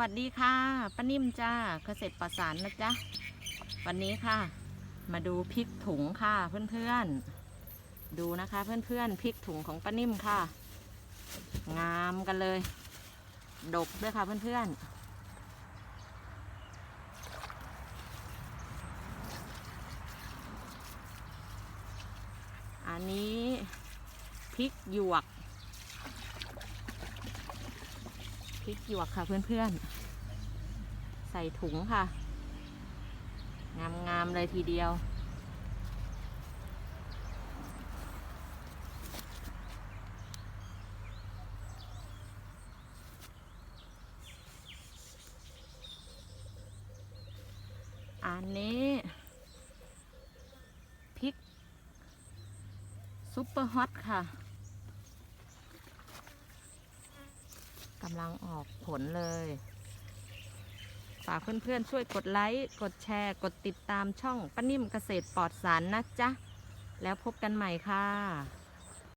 วัสดีค่ะป้านิ่มจ้าเกษตรประสานนะจ๊ะ วันนี้ค่ะ มาดูพริกถุงค่ะเพื่อนๆ ดูนะคะเพื่อนๆพริกถุงของป้านิ่มค่ะ งามกันเลย ดกด้วยค่ะเพื่อนๆอันนี้พริกหยวก พริกหยวกค่ะเพื่อนๆ ใส่ถุงค่ะ งามๆเลยทีเดียว อันนี้พริกซุปเปอร์ฮอตค่ะ กำลังออกผลเลย ฝากเพื่อนๆช่วยกดไลค์กดแชร์ กดติดตามช่องป้านิ่มเกษตรปลอดสารนะจ๊ะ แล้วพบกันใหม่ค่ะ